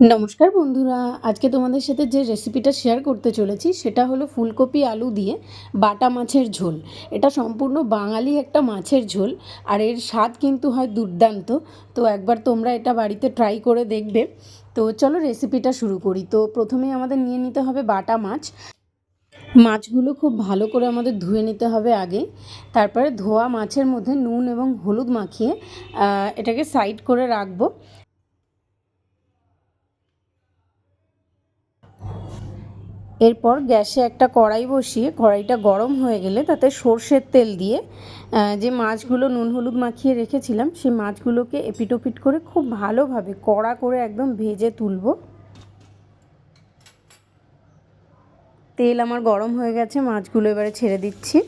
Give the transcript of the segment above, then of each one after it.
নমস্কার বন্ধুরা, আজকে তোমাদের সাথে যে রেসিপিটা শেয়ার করতে চলেছি, সেটা হলো ফুলকপি আলু দিয়ে বাটা মাছের ঝোল। এটা সম্পূর্ণ বাঙালি একটা মাছের ঝোল, আর এর স্বাদ কিন্তু হয় দুর্দান্ত। তো একবার তোমরা এটা বাড়িতে ট্রাই করে দেখবে। তো চলো রেসিপিটা শুরু করি। তো প্রথমেই আমাদের নিয়ে নিতে হবে বাটা মাছ। মাছগুলো খুব ভালো করে আমাদের ধুয়ে নিতে হবে আগে। তারপরে ধোয়া মাছের মধ্যে নুন এবং হলুদ মাখিয়ে এটাকে সাইড করে রাখব। এরপর গ্যাসে একটা কড়াই বসিয়ে, কড়াইটা গরম হয়ে গেলে তাতে সর্ষের তেল দিয়ে যে মাছগুলো নুন হলুদ মাখিয়ে রেখেছিলাম, সেই মাছগুলোকে এপিটোপিট করে খুব ভালোভাবে কড়া করে একদম ভেজে তুলবো। তেল আমার গরম হয়ে গেছে, মাছগুলো এবারে ছেড়ে দিচ্ছি।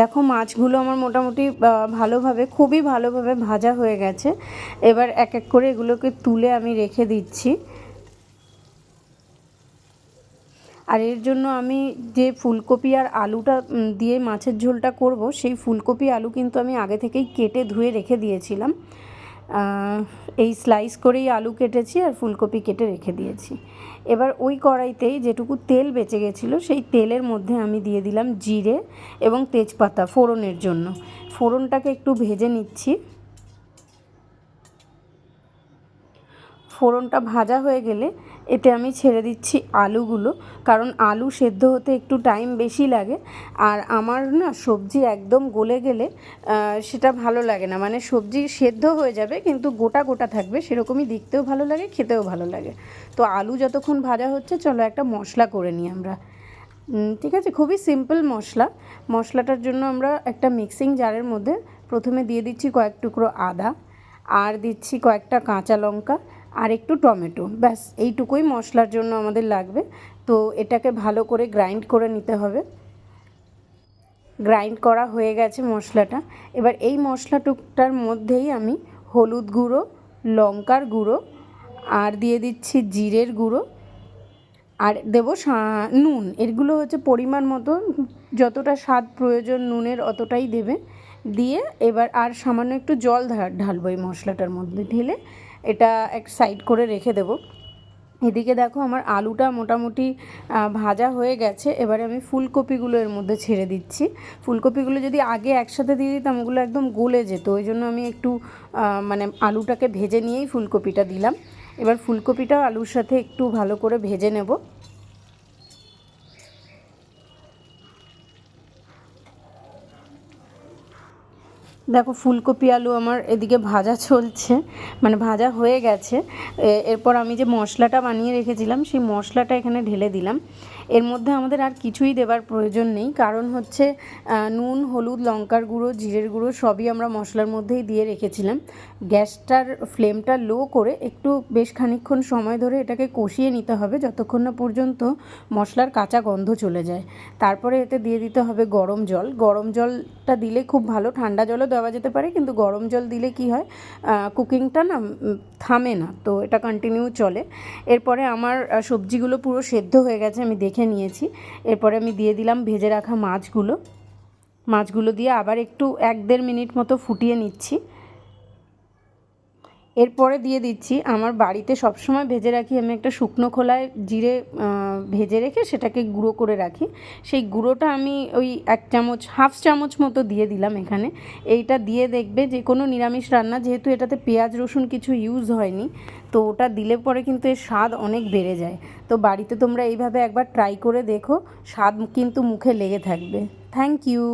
দেখো, মাছগুলো আমার মোটামুটি ভালোভাবে, খুবই ভালোভাবে ভাজা হয়ে গেছে। এবার এক এক করে এগুলোকে তুলে আমি রেখে দিচ্ছি। আর এর জন্য আমি যে ফুলকপি আর আলুটা দিয়ে মাছের ঝোলটা করব, সেই ফুলকপি আলু কিন্তু আমি আগে থেকেই কেটে ধুয়ে রেখে দিয়েছিলাম। এই স্লাইস করেই আলু কেটেছি আর ফুলকপি কেটে রেখে দিয়েছি। এবার ওই কড়াইতেই যেটুকু তেল বেঁচে গেছিল, সেই তেলের মধ্যে আমি দিয়ে দিলাম জিরে এবং তেজপাতা ফোড়নের জন্য। ফোড়নটাকে একটু ভেজে নিচ্ছি। ফোড়নটা ভাজা হয়ে গেলে এতে আমি ছেড়ে দিচ্ছি আলুগুলো, কারণ আলু সেদ্ধ হতে একটু টাইম বেশি লাগে। আর আমার না সবজি একদম গলে গেলে সেটা ভালো লাগে না। মানে সবজি সেদ্ধ হয়ে যাবে, কিন্তু গোটা গোটা থাকবে। সেরকমই দেখতেও ভালো লাগে, খেতেও ভালো লাগে। তো আলু যতক্ষণ ভাজা হচ্ছে, চলো একটা মশলা করে নিই আমরা। ঠিক আছে? খুবই সিম্পল মশলা। মশলাটার জন্য আমরা একটা মিক্সিং জারের মধ্যে প্রথমে দিয়ে দিচ্ছি কয়েক টুকরো আদা, আর দিচ্ছি কয়েকটা কাঁচা লঙ্কা। আর একটু টমেটো, ব্যাস, এইটুকুই মশলার জন্য আমাদের লাগবে। তো এটাকে ভালো করে গ্রাইন্ড করে নিতে হবে। গ্রাইন্ড করা হয়ে গেছে মশলাটা। এবার এই মশলাটুকটার মধ্যেই আমি হলুদ গুঁড়ো, লঙ্কার গুঁড়ো, আর দিয়ে দিচ্ছি জিরের গুঁড়ো, আর দেবো নুন। এগুলো হচ্ছে পরিমাণ মতো, যতটা স্বাদ প্রয়োজন নুনের অতটাই দেবে। দিয়ে এবার আর সামান্য একটু জল ঢালবো এই মশলাটার মধ্যে ঢেলে। এটা এক সাইড করে রেখে দেবো। এদিকে দেখো আমার আলুটা মোটামুটি ভাজা হয়ে গেছে। এবারে আমি ফুলকপিগুলো এর মধ্যে ছেড়ে দিচ্ছি। ফুলকপিগুলো যদি আগে একসাথে দিয়ে দিতাম, ওগুলো একদম গলে যেত। ওই জন্য আমি একটু মানে আলুটাকে ভেজে নিয়েই ফুলকপিটা দিলাম। এবার ফুলকপিটা আলুর সাথে একটু ভালো করে ভেজে নেব। দেখো, ফুলকপি, আলু আমার এদিকে ভাজা চলছে মানে ভাজা হয়ে গেছে। এরপর আমি যে মশলাটা বানিয়ে রেখেছিলাম, সেই মশলাটা এখানে ঢেলে দিলাম। এর মধ্যে আমাদের আর কিছুই দেবার প্রয়োজন নেই। কারণ হচ্ছে নুন, হলুদ, লঙ্কার গুঁড়ো, জিরের গুঁড়ো সবই আমরা মশলার মধ্যেই দিয়ে রেখেছিলাম। গ্যাসটার ফ্লেমটা লো করে একটু বেশ খানিকক্ষণ সময় ধরে এটাকে কষিয়ে নিতে হবে যতক্ষণ না পর্যন্ত মশলার কাঁচা গন্ধ চলে যায়। তারপরে এতে দিয়ে দিতে হবে গরম জল। গরম জলটা দিলে খুব ভালো, ঠান্ডা জলও দেওয়া যেতে পারে, কিন্তু গরম জল দিলে কি হয় কুকিংটা না থামে না, তো এটা কন্টিনিউ চলে। এরপরে আমার সবজিগুলো পুরো সেদ্ধ হয়ে গেছে, আমি দেখে নিয়েছি। এরপরে আমি দিয়ে দিলাম ভেজে রাখা মাছগুলো। মাছগুলো দিয়ে আবার একটু এক দেড় মিনিট মতো ফুটিয়ে নিচ্ছি। এরপরে দিয়ে দিচ্ছি, আমার বাড়িতে সবসময় ভেজে রাখি, আমি একটা শুকনো খোলায় জিরে ভেজে রেখে সেটাকে গুঁড়ো করে রাখি। সেই গুঁড়োটা আমি ওই এক চামচ, হাফ চামচ মতো দিয়ে দিলাম এখানে। এইটা দিয়ে দেখবে যে কোনো নিরামিষ রান্না, যেহেতু এটাতে পেঁয়াজ, রসুন কিছু ইউজ হয়নি, তো ওটা দিলে পরে কিন্তু এর স্বাদ অনেক বেড়ে যায়। তো বাড়িতে তোমরা এইভাবে একবার ট্রাই করে দেখো, স্বাদ কিন্তু মুখে লেগে থাকবে। Thank you